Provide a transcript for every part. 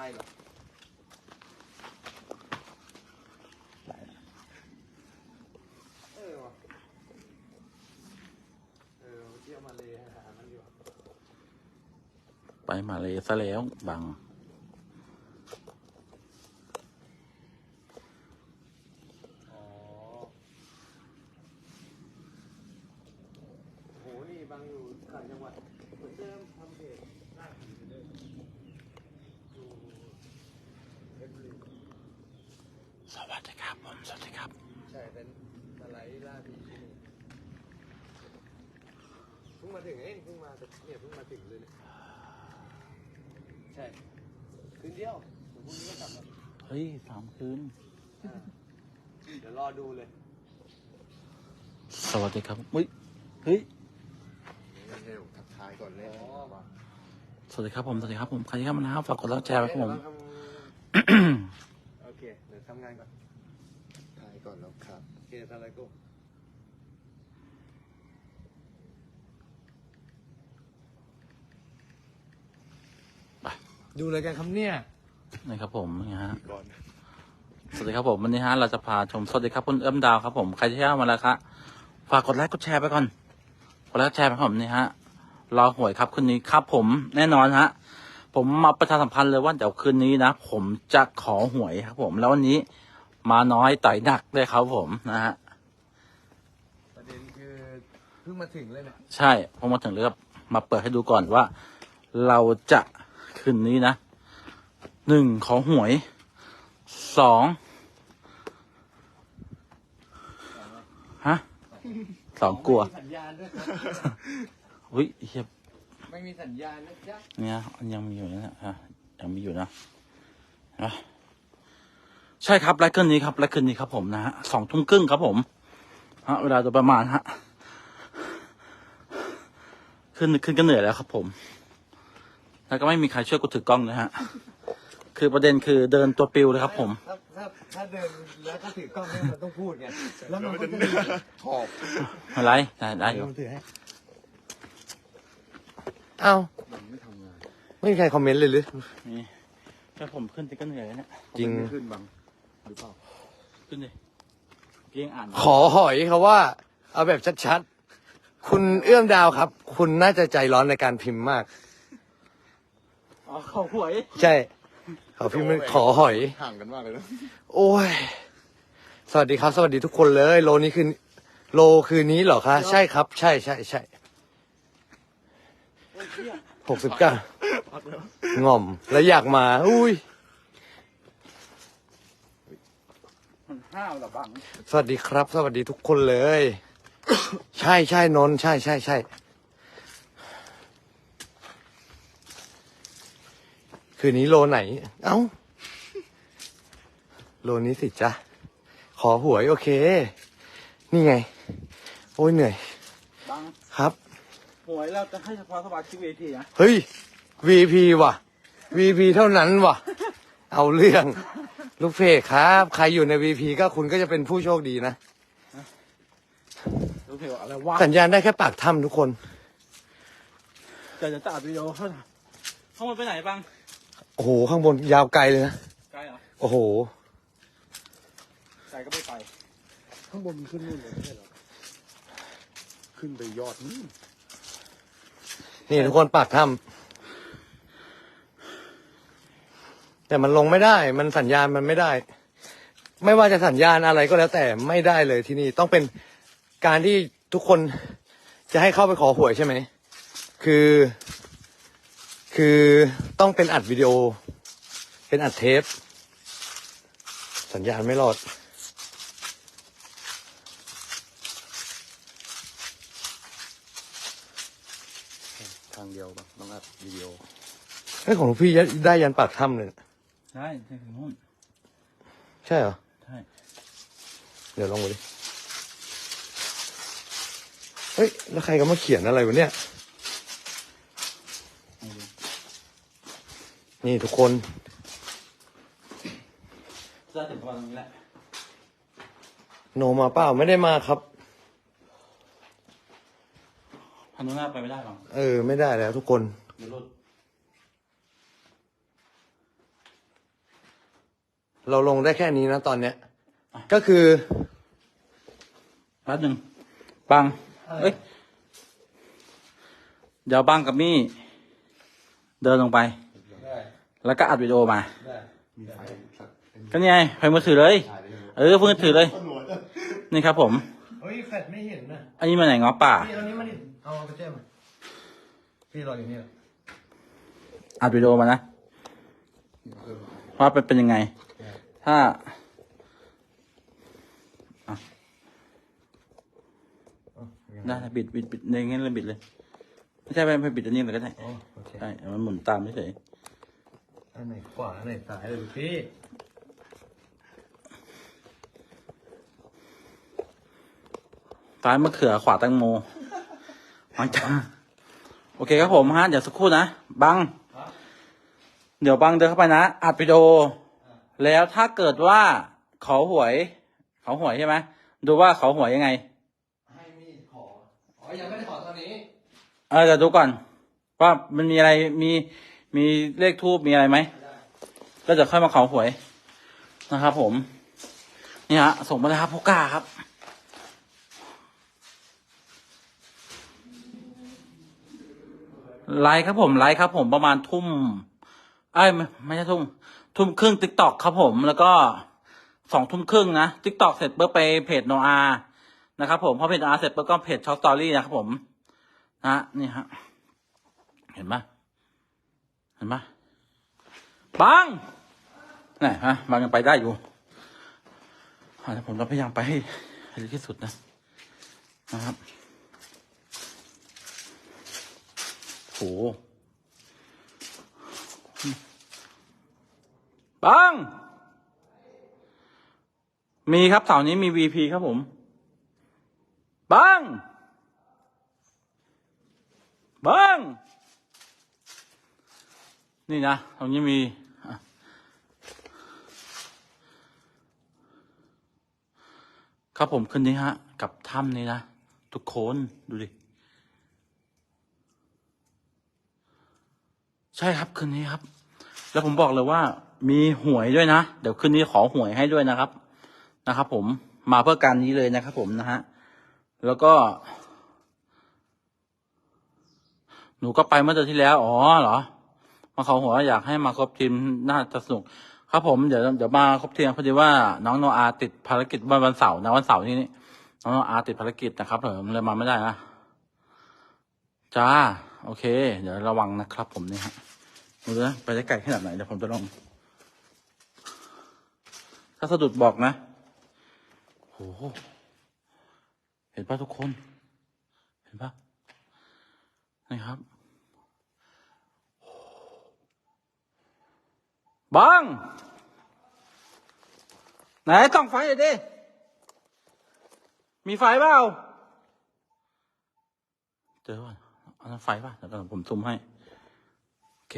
ช่หรอกเออว่ะเออเที่ยวมาเลยหามันอยู่ไปมาเลยซะแล้วบัง อ๋อโห นี่บางอยู่ต่างจังหวัดเหมือนเดิมทำเพจล่าผีเหมือนเดิมอยู่เพชรบุรี สวั สดีครับผมสวัสดีครับ ใช่เป็นสไลด์ล่าผีที่นี่เพิ่งมาถึงเองเพิ่งมาแต่เนี่ยเพิ่งมาถึงเลยเนี่ยใช่คืนเดียวเดี๋ยวพรุ่งนี้ก็กลับแล้วเฮ้ยสามคืน อ่าเดี๋ยวรอดูเลยสวัสดีครับเฮ้ยเฮ้ยไม่ใช่ผมทักทายก่อนเลยอ๋อสวัสดีครับผม สวัสดีครับผม ใครที่เข้ามานะครับฝากกดไลค์แชร์ไว้ครับผมเดี๋ยวเราทำโอเคเดี๋ยวทำงานก่อน ทายก่อนแล้วครับ โอเคทำอะไรกูดูอะไรกันครับเนี่ยนี่ครับผมนี่ฮะก่อนสวัสดีครับผมวันนี้ฮะเราจะพาชมสวัสดีครับคุณเอื้อมดาวครับผมใครที่เข้ามาแล้วครับฝากกดไลค์กดแชร์ไปก่อนกดไลค์กดแชร์ไปครับผมนี่ฮะรอหวยครับคืนนี้ครับผมแน่นอนฮะ ผมมาประชาสัมพันธ์เลยว่าเดี๋ยวคืนนี้นะ ผมจะขอหวยครับผมแล้ววันนี้ มาน้อยต่อยหนักเลยครับผมนะฮะประเด็นคือเพิ่งมาถึงเลยเนี่ยใช่ผมมาถึงเลือกมาเปิดให้ดูก่อนว่า เราจะคืนนี้นะหนึ่งขอหวยสองฮะสองกลัวไม่มีสัญญาณด้วยครับอุ้ยเฮียไม่มีสัญญาณนะจ๊ะ เนี่ยมันยังมีอยู่นะฮะยังมีอยู่นะเห็นปะ ใช่ครับไลฟ์คืนนี้ครับไลฟ์คืนนี้ครับผมนะฮะสองทุ่มครึ่งครับผมฮะเวลาจะประมาณฮะขึ้นขึ้นก็เหนื่อยแล้วครับผม แล้วก็ไม่มีใครช่วยกูถือกล้องนะฮะ คือประเด็นคือเดินตัวปิวเลยครับ ผม ถ้าถ้าถ้าเดินแล้วก็ถือกล้องเนี่ยมันต้องพูดไงแล้วมันก็จะขอบอะไรได้ได้อยู่ถือให้เอ้ามันไม่ทำงานไม่มีใครคอมเมนต์เลยหรือนี่แค่ผมขึ้นก็เหนื่อยแล้วเนี่ยจริงไม่ขึ้นบังห รือเปล่าขึ้นดิเพียงอ่านขอหอยเขาว่า เอาแบบชัดๆ คุณเอื้อมดาวครับ คุณน่าจะใจร้อนในการพิมพ์มาก อ๋อขอหวย ใช่เขาพิมพ์เป็นขอหอย ห่างกันมากเลยนะโอ้ย สวัสดีครับ สวัสดีทุกคนเลย โลนี้คือโลคืนนี้เหรอคะ ใช่ครับ ใช่ใช่ใช่หกสิบเก้าง่อม แล้วอยากมา อุ้ย มัน ห้าวเหรอบังสวัสดีครับ สวัสดีทุกคนเลย ใช่ใช่นนท์ใช่ใช่ใช่คืนนี้โลไหน เอ้า โลนี้สิจ๊ะ ขอหวยโอเค นี่ไง โอ้ยเหนื่อย บังครับ หวยเราจะให้เฉพาะสมาชิกเวทีนะ เฮ้ย VP ว่ะ VP เท่านั้นว่ะ เอาเรื่อง ลูกเพจครับ ใครอยู่ใน VP ก็คุณก็จะเป็นผู้โชคดีนะ รู้เพลอะไรวะสัญญาณได้แค่ปากถ้ำทุกคน จะจะตัดวิดีโอเขาเขามันไปไหนบ้างโอ้โห ข้างบนยาวไกลเลยนะ ไกลเหรอโอ้โห ไกลก็ไม่ไปข้างบนมันขึ้นนู่นเลยไม่ใช่เหรอขึ้นไปยอดนู่น นี่ทุกคนปากถ้ำ แต่มันลงไม่ได้ มันสัญญาณมันไม่ได้ ไม่ว่าจะสัญญาณอะไรก็แล้วแต่ไม่ได้เลยที่นี่ต้องเป็นการที่ทุกคนจะให้เข้าไปขอหวยใช่ไหม คือ คือต้องเป็นอัดวิดีโอ เป็นอัดเทป สัญญาณไม่รอด ทางเดียวบังต้องอัดวิดีโอไอ้ยของหลวงพี่ได้ยันปากถ้ำเลยนะ ใช่ใช่ถึงนู่นใช่เหรอ ใช่เดี๋ยวลองดูดิ เฮ้ย แล้วใครก็มาเขียนอะไรวะเนี่ยไม่รู้นี่ทุกคนจะถึงประมาณตรงนี้แหละ โนมาเปล่าไม่ได้มาครับ พันนู้นหน้าไปไม่ได้หรอกเออ ไม่ได้แล้วทุกคน เดี๋ยวรถ เราลงได้แค่นี้นะตอนเนี้ย ก็คือแป๊บหนึ่งบังเอ้ยเดี๋ยวบังกับมี่ เดินลงไป แล้วก็อัดวิดีโอมามีไฟสักเป็นก็นี่ไงไฟมือถือเลยถ่ายได้เลย เออมือถือเลยตำรวจนี่ครับผมเฮ้ยแฟดไม่เห็นนะอันนี้มาไหนง้อป่าพี่เอานี้มาดิเอาไปเจ้มาพี่รออยู่นี่แหละอัดวิดีโอมานะว่าเป็นเป็นยังไง ถ้าอะได้ได้บิดบิดบิดในงั้นเลยบิดเลย ไม่ใช่ไปไปบิดอันนี้เลยก็ได้อ๋อโอเคใช่มันหมุนตามเฉยอันไหนขวาอันไหนซ้ายเลยพี่ซ้ายมะเขือขวาแตงโมมันจะโอเคครับผมฮะเดี๋ยวสักครู่นะ บัง เดี๋ยวบังเดินเข้าไปนะ อัดวิดีโอ แล้วถ้าเกิดว่าเขาหวย เขาหวยใช่ไหมดูว่าเขาหวยยังไง ให้มีดขอ อ๋อ ยังไม่ได้ขอตอนนี้เออเดี๋ยวดูก่อน ว่ามันมีอะไรมีมีเลขทูบมีอะไรไหมก็จะค่อยมาขอหวยนะครับ ผม นี่ฮะส่งมาเลยครับพกกาครับไลฟ์ครับผมไลฟ์ครับผมประมาณทุ่มไอ้ยไม่ไม่ใช่ทุ่ม ทุ่มครึ่งติ๊กตอกครับผมแล้วก็สองทุ่มครึ่งนะติ๊กตอกเสร็จปุ๊บไปเพจโนอานะครับผมพอเพจโนอาเสร็จปุ๊บก็เพจช็อตสตอรี่นะครับผมนะนี่ฮะเห็นปะเห็นปะบังนี่ฮะบังยังไปได้อยู่แต่ผมจะพยายามไปให้ให้ที่สุดนะนะครับโห บัง มีครับเสาร์นี้มี VP ครับผมบังบ้างนี่นะตรงนี้มีครับผมคืนนี้ฮะ กับถ้ำนี้นะ ทุกคนดูดิ ใช่ครับคืนนี้ครับ แล้วผมบอกเลยว่า มีหวยด้วยนะ เดี๋ยวคืนนี้ขอหวยให้ด้วยนะครับ นะครับ ผมมาเพื่อการนี้เลยนะครับ ผมนะฮะแล้วก็ หนูก็ไปเมื่อเดือนที่แล้ว อ๋อเหรอ มาขาหัวอยากให้มาครบทีมน่าจะสนุก ครับผมเดี๋ยวเดี๋ยวมาครบทีมพอดีว่า น้องโนอาติดภารกิจวันวันเสาร์นะวันเสาร์ที่นี้น้องโนอาติดภารกิจนะครับผมเลยมาไม่ได้นะจ้า โอเค เดี๋ยวระวังนะครับ ผมนี่ฮะดูนะไปได้ไกลขนาดไหนเดี๋ยวผมจะลอง ถ้าสะดุดบอกนะโหเห็นป่ะทุกคน เห็นป่ะนี่ครับบังไหนต้องไฟหน่อยดิมีไฟเปล่าเจอป่ะอันนั้นไฟป่ะเดี๋ยวก่อนผมซูมให้ โอเค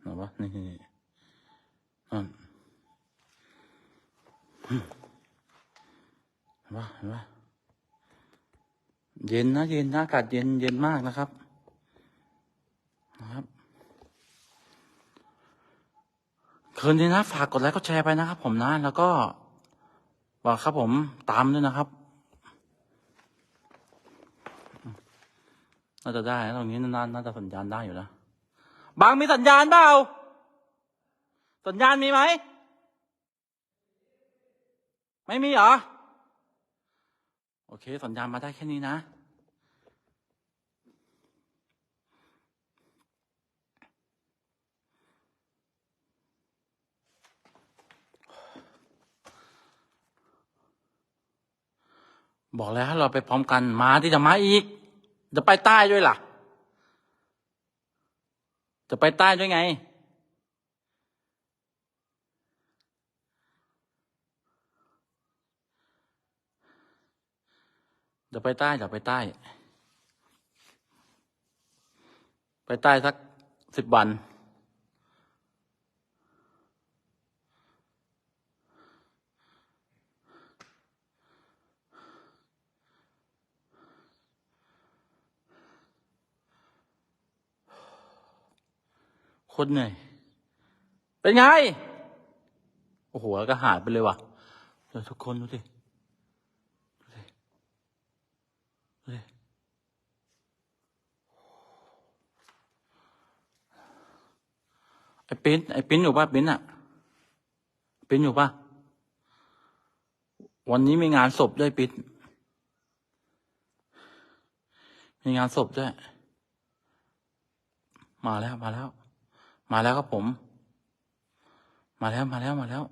ไหนวะนี่ นั่นเห็นปะเห็นปะเย็นนะ เย็นนะอากาศเย็นเย็นมากนะครับ นะครับคืนนี้นะ ฝากกดไลค์กดแชร์ไปนะครับ ผมนะ แล้วก็บอกครับผมตามด้วยนะครับ น่าจะได้นะตรงนี้น่าน่าจะสัญญาณได้อยู่นะบางมีสัญญาณเปล่า สัญญาณมีไหม ไม่มีเหรอ โอเค สัญญาณมาได้แค่นี้นะ บอกแล้วเราไปพร้อมกันมาที่จะมาอีก จะไปใต้ด้วยล่ะ จะไปใต้ด้วยไง ดี๋ยวไปใต้เดี๋ยวไปใต้ ไปใต้สักสิบวันคตรเหนื่อยเป็นไง โอ้โหแล้วก็หายไปเลยว่ะเดี๋ยวทุกคนดูดิ ดูดิ ดูดิ ไอ้ปิ้นไอ้ปิ้นอยู่ป่ะปิ้นอะปิ้นอยู่ป่ะวันนี้มีงานศพด้วยปิ้นมีงานศพด้วย มาแล้วมาแล้ว มาแล้วครับผม มาแล้วมาแล้วมาแล้ว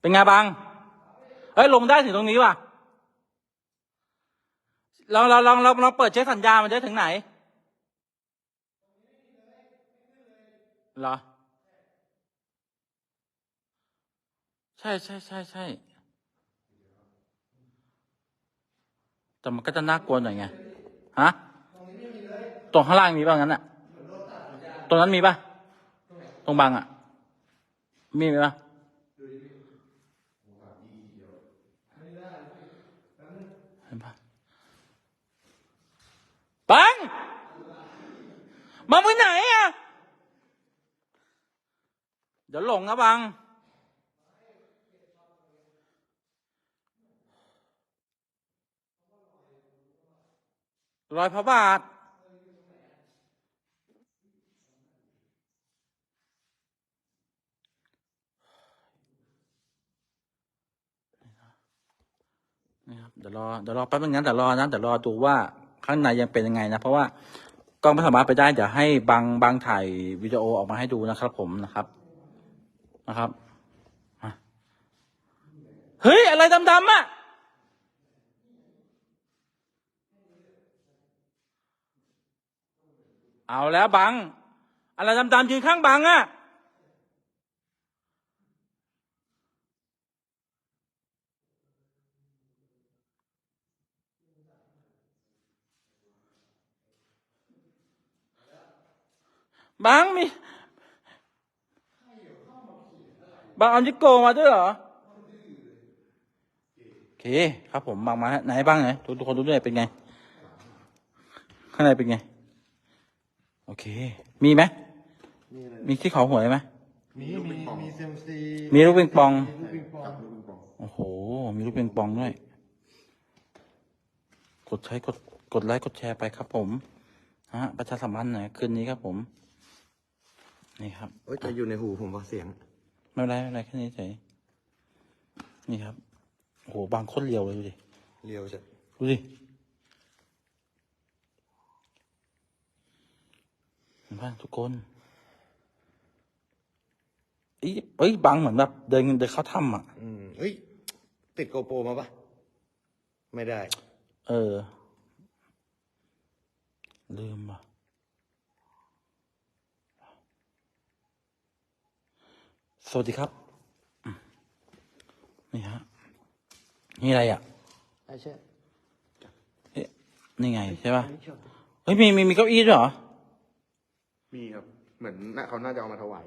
เป็นไงบังเฮ้ยลงได้ถึงตรงนี้ว่ะเราเราลองเราลองเปิดเช็คสัญญามันได้ถึงไหน เหรอ ใช่ใช่ใช่ใช่แต่มันก็จะน่ากลัวหน่อยไง ฮะ ตรงข้างล่างมีป่ะงั้นอะตรงนั้นมีป่ะตรงบังอะมีไหมปะเห็นปะบังบังไปไหนอะ เดี๋ยวหลงนะบัง รอยพระบาทนี่ครับเดี๋ยวรอเดี๋ยวรอแป๊บนึงนะเดี๋ยวรอนะเดี๋ยวรอดูว่าข้างในยังเป็นยังไงนะเพราะว่ากล้องไม่สามารถไปได้เดี๋ยวให้บางบางถ่ายวิดีโอออกมาให้ดูนะครับผมนะครับ นะครับเฮ้ย อะไรดำๆอะเอาแล้วบัง อะไรดำๆยืนข้างบังอะบางมี บางเอาจิโกมาด้วยเหรอ โอเค ครับผมบางมาไหนบ้างไหนทุกทุกคนดูด้วยเป็นไง ข้างในเป็นไง โอเค มีไหมนี่อะไรมีที่เขาหวยไหม มีมีมีเซมซีมีลูกปิงปองลูกปิงปองกับลูกปิงปองโอ้โห มีลูกปิงปองด้วย กดใช้กด กดไลค์ กดแชร์ไปครับผมฮะประชาสัมพันธ์หน่อยคืนนี้ครับผม นี่ครับ เอ้ยแต่อยู่ในหูผมว่าเสียง ไม่เป็นไรไม่เป็นไรแค่นี้เฉยนี่ครับโอ้โหบางโคนเรียวเลยดูดิเรียวจะดูดิเห็นป่ะทุกคนอีเอ้ยบางเหมือนแบบเดินเดินเข้าถ้ำอะ อืมเอ้ย ติดโกโปรมาปะไม่ได้ เออ ลืมว่ะ สวัสดีครับอืมนี่ฮะ นี่อะไรอะใช่ใช่เอ๊ะนี่ไงใช่ป่ะ เฮ้ยมีมีมีเก้าอี้ด้วยเหรอ มีครับ เหมือนน่าเขาน่าจะเอามาถวาย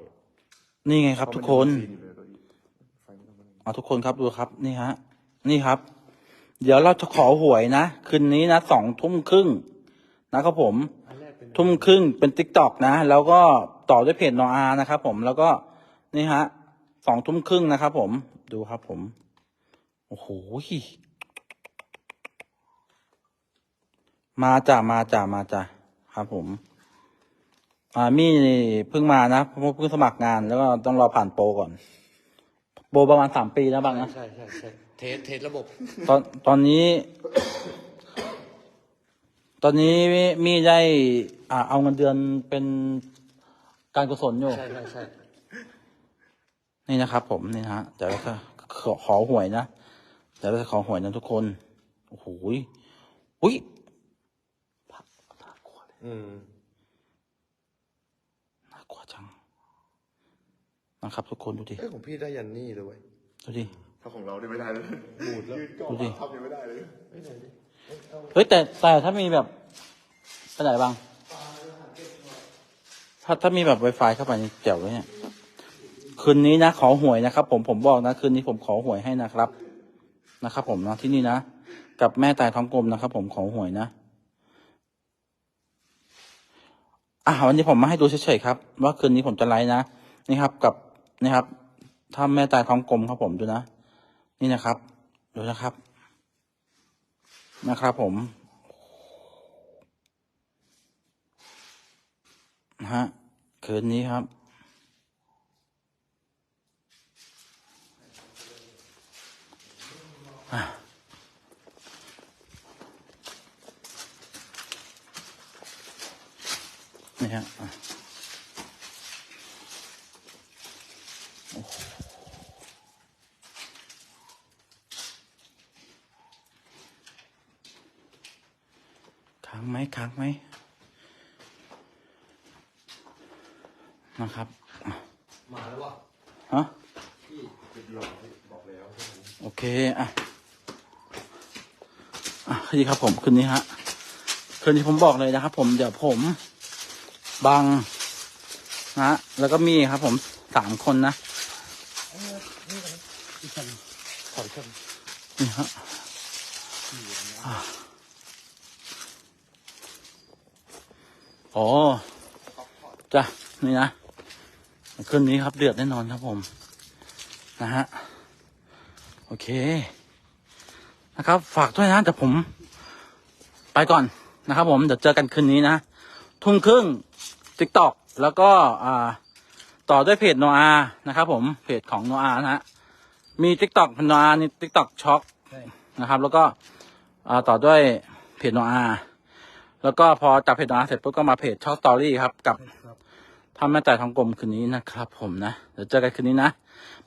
นี่ไงครับ ทุกคนเพราะมัยังมีซีอยู่เลยเก้าอี้ไฟไม่ต้องมาเลยเอาทุกคนครับดูครับ นี่ฮะ นี่ครับ เดี๋ยวเราจะขอหวยนะ คืนนี้นะสองทุ่มครึ่งนะครับผมอันแรกเป็นทุ่มครึ่งเป็นติ๊กตอกนะ แล้วก็ต่อด้วยเพจนออานะครับผมแล้วก็ นี่ฮะสองทุ่มครึ่งนะครับผมดูครับผม โอ้โหมาจ้ะมาจ้ะมาจ้ะครับผม อ่ามี่เพิ่งมานะเพราะเพิ่งสมัครงานแล้วก็ต้องรอผ่านโปรก่อน โปรประมาณสามปีนะบางนะใช่ใช่ใช่เทสเทสระบบ ตอนตอนนี้ ตอนนี้มีได้ อ่า เอาเงินเดือนเป็นการกุศลอยู่ ใช่ใช่ใช่ นี่นะครับผมนี่นะฮะเดี๋ยวเราจะขอขอหวยนะเดี๋ยวเราจะขอหวยนะทุกคนโอ้โหยอุ้ยอืมน่ากลัวจังนะครับทุกคนดูดิเอ้ยของพี่ได้ยันนี่เลยเว้ยดูดิ ถ้าของเราได้ไม่ได้เลยบูดแล้วยืนก่อดูดินทำยังไม่ได้เลยเอ้ยไหนดิเฮ้ยแต่แต่ถ้ามีแบบไปไหนบ้างถ้าถ้ามีแบบ Wi-Fi เข้าไปนี่แจ๋วเลยเนี่ย คืนนี้นะ ขอหวยนะครับ ผมผมบอกนะคืนนี้ผมขอหวยให้นะครับ นะครับ ผมนะที่นี่นะกับแม่ตายท้องกลมนะครับ ผมขอหวยนะอะวันนี้ผมมาให้ดูเฉยๆครับ ว่าคืนนี้ผมจะไลฟ์นะนี่ครับ กับนี่ครับถ้าแม่ตายท้องกลมครับ ผมดูนะนี่นะครับ ดูนะครับ นะครับ ผมนะฮะคืนนี้ครับ ฮะอะโอ้โหค้างไหมค้างไหมนะครับอะมาแล้ววะฮะพี่ติดหลอกบอกแล้ว โอเค อะ อะคืนนี้ครับผมคืนนี้ฮะคืนนี้ผมบอกเลยนะครับผมเดี๋ยวผม บังนะแล้วก็มีครับผมสามคนนะอีกคันขออีกคันนี่ฮะอะอ๋อจ้ะนี่นะคืนนี้ครับ เดือดแน่นอนครับผม นะฮะ โอเค นะครับ ฝากด้วยนะแต่ผม ไปก่อนนะครับผม เดี๋ยวเจอกันคืนนี้นะ ทุ่มครึ่งทิกตอกแล้วก็อ่าต่อด้วยเพจโนอานะครับ ผมเพจของโนอานะฮะมีทิกตอกโนอานี่ทิกตอกช็อคนะครับ แล้วก็อ่าต่อด้วยเพจโนอาแล้วก็พอจากเพจโนอาเสร็จปุ๊บก็มาเพจช็อคสตอรี่ครับ กับทำแม่จ่ายทองกลมคืนนี้นะครับ ผมนะเดี๋ยวเจอกันคืนนี้นะ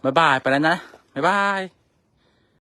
บ๊ายบายไปแล้วนะบ๊ายบาย